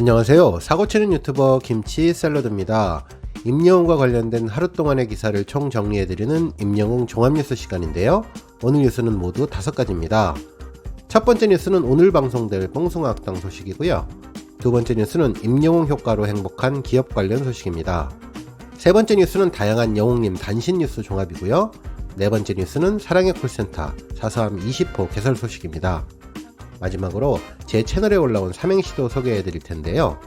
안녕하세요. 사고치는 유튜버 김치 샐러드입니다. 임영웅과 관련된 하루 동안의 기사를 총 정리해드리는 임영웅 종합뉴스 시간인데요. 오늘 뉴스는 모두 다섯 가지입니다. 첫 번째 뉴스는 오늘 방송될 뽕숭아 학당 소식이고요. 두 번째 뉴스는 임영웅 효과로 행복한 기업 관련 소식입니다. 세 번째 뉴스는 다양한 영웅님 단신 뉴스 종합이고요. 네 번째 뉴스는 사랑의 콜센터 사서함 20호 개설 소식입니다. 마지막으로 제 채널에 올라온 삼행시도 소개해 드릴 텐데요.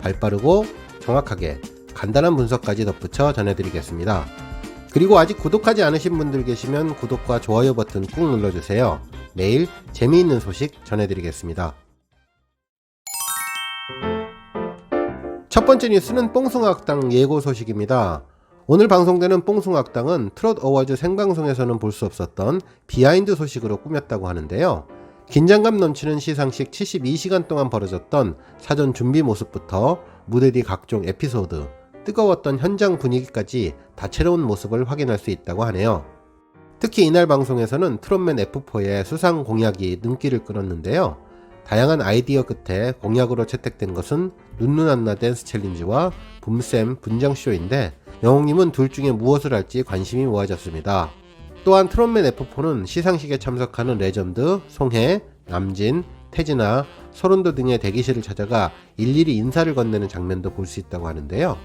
발 빠르고 정확하게 간단한 분석까지 덧붙여 전해드리겠습니다. 그리고 아직 구독하지 않으신 분들 계시면 구독과 좋아요 버튼 꾹 눌러주세요. 매일 재미있는 소식 전해드리겠습니다. 첫 번째 뉴스는 뽕숭아학당 예고 소식입니다. 오늘 방송되는 뽕숭아학당은 트롯 어워즈 생방송에서는 볼 수 없었던 비하인드 소식으로 꾸몄다고 하는데요. 긴장감 넘치는 시상식 72시간 동안 벌어졌던 사전 준비 모습부터 무대 뒤 각종 에피소드, 뜨거웠던 현장 분위기까지 다채로운 모습을 확인할 수 있다고 하네요. 특히 이날 방송에서는 트롯맨 F4의 수상 공약이 눈길을 끌었는데요. 다양한 아이디어 끝에 공약으로 채택된 것은 눈누난나 댄스 챌린지와 붐쌤 분장쇼인데 영웅님은 둘 중에 무엇을 할지 관심이 모아졌습니다. 또한 트롯맨 F4는 시상식에 참석하는 레전드, 송혜, 남진, 태진아, 서른도 등의 대기실을 찾아가 일일이 인사를 건네는 장면도 볼 수 있다고 하는데요.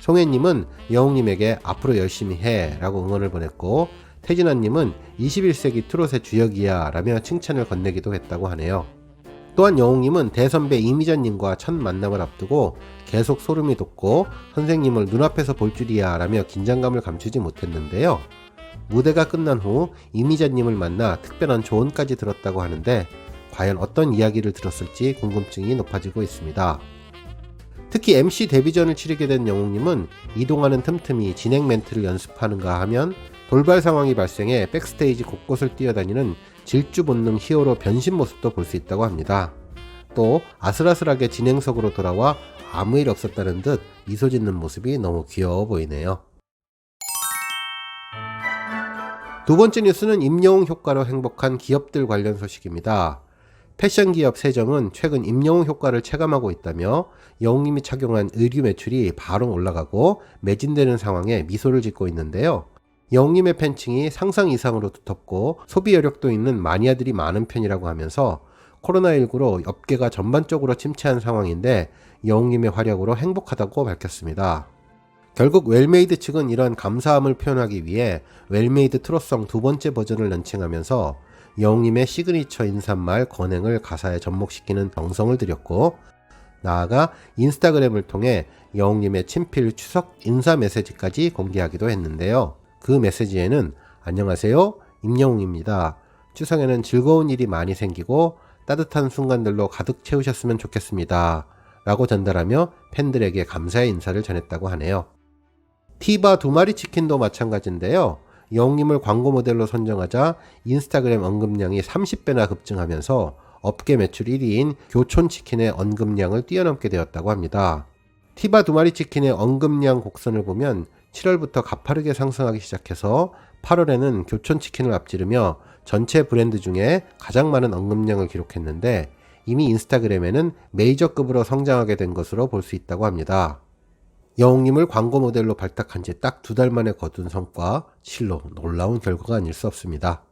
송혜님은 영웅님에게 앞으로 열심히 해 라고 응원을 보냈고 태진아님은 21세기 트롯의 주역이야 라며 칭찬을 건네기도 했다고 하네요. 또한 영웅님은 대선배 이미자님과 첫 만남을 앞두고 계속 소름이 돋고 선생님을 눈앞에서 볼 줄이야 라며 긴장감을 감추지 못했는데요. 무대가 끝난 후 이미자님을 만나 특별한 조언까지 들었다고 하는데 과연 어떤 이야기를 들었을지 궁금증이 높아지고 있습니다. 특히 MC 데뷔전을 치르게 된 영웅님은 이동하는 틈틈이 진행 멘트를 연습하는가 하면 돌발 상황이 발생해 백스테이지 곳곳을 뛰어다니는 질주 본능 히어로 변신 모습도 볼 수 있다고 합니다. 또 아슬아슬하게 진행석으로 돌아와 아무 일 없었다는 듯 미소 짓는 모습이 너무 귀여워 보이네요. 두 번째 뉴스는 임영웅 효과로 행복한 기업들 관련 소식입니다. 패션 기업 세정은 최근 임영웅 효과를 체감하고 있다며 영웅님이 착용한 의류 매출이 바로 올라가고 매진되는 상황에 미소를 짓고 있는데요. 영웅님의 팬층이 상상 이상으로 두텁고 소비 여력도 있는 마니아들이 많은 편이라고 하면서 코로나19로 업계가 전반적으로 침체한 상황인데 영웅님의 활약으로 행복하다고 밝혔습니다. 결국 웰메이드 측은 이런 감사함을 표현하기 위해 웰메이드 트롯송 두 번째 버전을 런칭하면서 영웅님의 시그니처 인사말 건행을 가사에 접목시키는 정성을 들였고 나아가 인스타그램을 통해 영웅님의 친필 추석 인사 메시지까지 공개하기도 했는데요. 그 메시지에는 안녕하세요 임영웅입니다. 추석에는 즐거운 일이 많이 생기고 따뜻한 순간들로 가득 채우셨으면 좋겠습니다. 라고 전달하며 팬들에게 감사의 인사를 전했다고 하네요. 티바 두 마리 치킨도 마찬가지인데요. 영웅님을 광고 모델로 선정하자 인스타그램 언급량이 30배나 급증하면서 업계 매출 1위인 교촌치킨의 언급량을 뛰어넘게 되었다고 합니다. 티바 두 마리 치킨의 언급량 곡선을 보면 7월부터 가파르게 상승하기 시작해서 8월에는 교촌치킨을 앞지르며 전체 브랜드 중에 가장 많은 언급량을 기록했는데 이미 인스타그램에는 메이저급으로 성장하게 된 것으로 볼 수 있다고 합니다. 영웅님을 광고 모델로 발탁한 지 딱 두 달 만에 거둔 성과, 실로 놀라운 결과가 아닐 수 없습니다.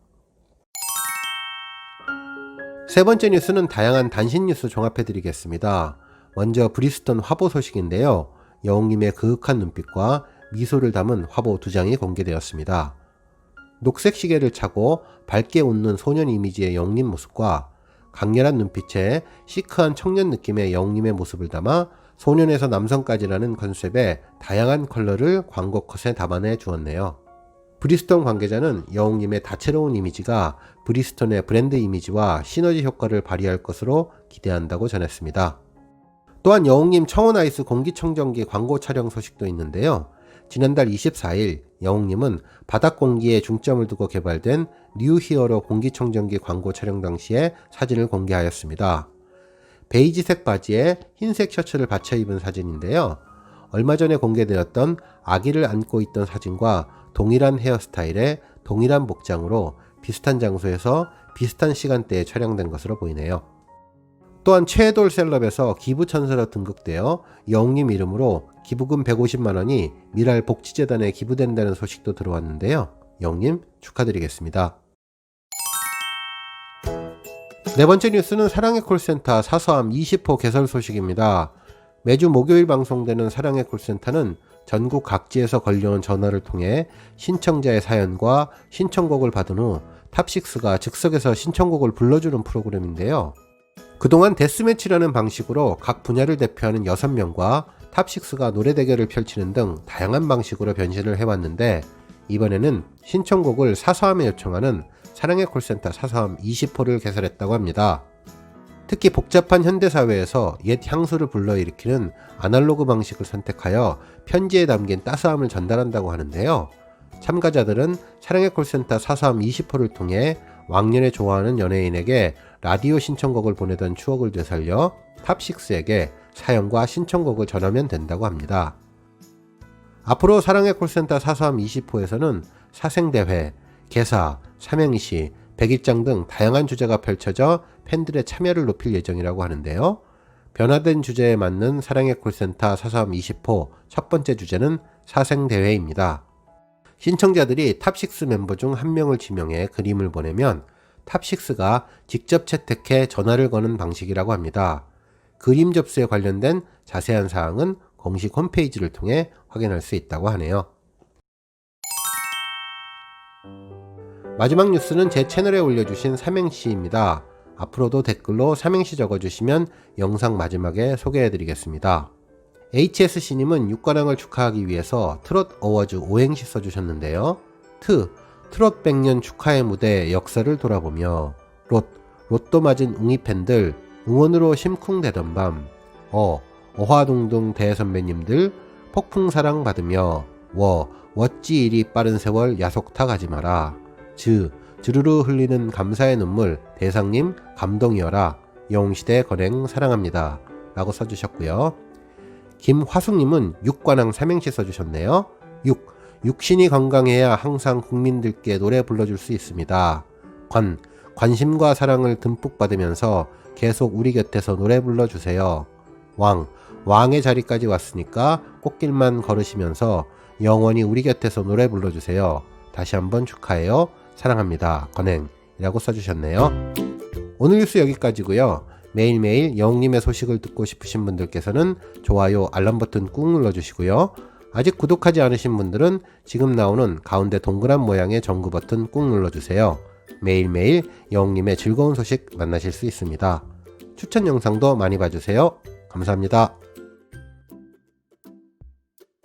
세 번째 뉴스는 다양한 단신 뉴스 종합해 드리겠습니다. 먼저 브리스톤 화보 소식인데요. 영웅님의 그윽한 눈빛과 미소를 담은 화보 두 장이 공개되었습니다. 녹색 시계를 차고 밝게 웃는 소년 이미지의 영웅님 모습과 강렬한 눈빛에 시크한 청년 느낌의 영웅님의 모습을 담아 소년에서 남성까지라는 컨셉의 다양한 컬러를 광고 컷에 담아내 주었네요. 브리스톤 관계자는 영웅님의 다채로운 이미지가 브리스톤의 브랜드 이미지와 시너지 효과를 발휘할 것으로 기대한다고 전했습니다. 또한 영웅님 청원 아이스 공기청정기 광고 촬영 소식도 있는데요. 지난달 24일 영웅님은 바닥 공기에 중점을 두고 개발된 뉴 히어로 공기청정기 광고 촬영 당시에 사진을 공개하였습니다. 베이지색 바지에 흰색 셔츠를 받쳐 입은 사진인데요. 얼마 전에 공개되었던 아기를 안고 있던 사진과 동일한 헤어스타일에 동일한 복장으로 비슷한 장소에서 비슷한 시간대에 촬영된 것으로 보이네요. 또한 최돌 셀럽에서 기부천사로 등극되어 영님 이름으로 기부금 150만원이 미랄 복지재단에 기부된다는 소식도 들어왔는데요. 영님 축하드리겠습니다. 네 번째 뉴스는 사랑의 콜센터 사서함 20호 개설 소식입니다. 매주 목요일 방송되는 사랑의 콜센터는 전국 각지에서 걸려온 전화를 통해 신청자의 사연과 신청곡을 받은 후 탑식스가 즉석에서 신청곡을 불러주는 프로그램인데요. 그동안 데스매치라는 방식으로 각 분야를 대표하는 6명과 탑식스가 노래 대결을 펼치는 등 다양한 방식으로 변신을 해왔는데 이번에는 신청곡을 사서함에 요청하는 사랑의 콜센터 사서함 20호를 개설했다고 합니다. 특히 복잡한 현대사회에서 옛 향수를 불러일으키는 아날로그 방식을 선택하여 편지에 담긴 따스함을 전달한다고 하는데요. 참가자들은 사랑의 콜센터 사서함 20호를 통해 왕년에 좋아하는 연예인에게 라디오 신청곡을 보내던 추억을 되살려 탑6에게 사연과 신청곡을 전하면 된다고 합니다. 앞으로 사랑의 콜센터 사서함 20호에서는 사생대회, 개사, 삼행시, 백일장 등 다양한 주제가 펼쳐져 팬들의 참여를 높일 예정이라고 하는데요. 변화된 주제에 맞는 사랑의 콜센터 사서함 20호 첫 번째 주제는 사생대회입니다. 신청자들이 탑6 멤버 중 한 명을 지명해 그림을 보내면 탑6가 직접 채택해 전화를 거는 방식이라고 합니다. 그림 접수에 관련된 자세한 사항은 공식 홈페이지를 통해 확인할 수 있다고 하네요. 마지막 뉴스는 제 채널에 올려주신 삼행시입니다. 앞으로도 댓글로 삼행시 적어주시면 영상 마지막에 소개해드리겠습니다. HSC님은 육관왕을 축하하기 위해서 트롯 어워즈 5행시 써주셨는데요. 트, 트롯 100년 축하의 무대 역사를 돌아보며 롯, 로또 맞은 웅이 팬들 응원으로 심쿵대던 밤 어, 어화둥둥 대선배님들 폭풍사랑 받으며 워, 워찌 일이 빠른 세월 야속타 가지 마라 즈, 주르르 흘리는 감사의 눈물 대상님 감동이어라 영웅시대 건행 사랑합니다 라고 써주셨고요 김화숙님은 육관왕 삼행시 써주셨네요 6. 육신이 건강해야 항상 국민들께 노래 불러줄 수 있습니다. 관, 관심과 사랑을 듬뿍 받으면서 계속 우리 곁에서 노래 불러주세요. 왕, 왕의 자리까지 왔으니까 꽃길만 걸으시면서 영원히 우리 곁에서 노래 불러주세요. 다시 한번 축하해요. 사랑합니다. 건행이라고 써주셨네요. 오늘 뉴스 여기까지고요. 매일매일 영님의 소식을 듣고 싶으신 분들께서는 좋아요, 알람 버튼 꾹 눌러주시고요. 아직 구독하지 않으신 분들은 지금 나오는 가운데 동그란 모양의 정구 버튼 꾹 눌러주세요. 매일매일 영님의 즐거운 소식 만나실 수 있습니다. 추천 영상도 많이 봐주세요. 감사합니다.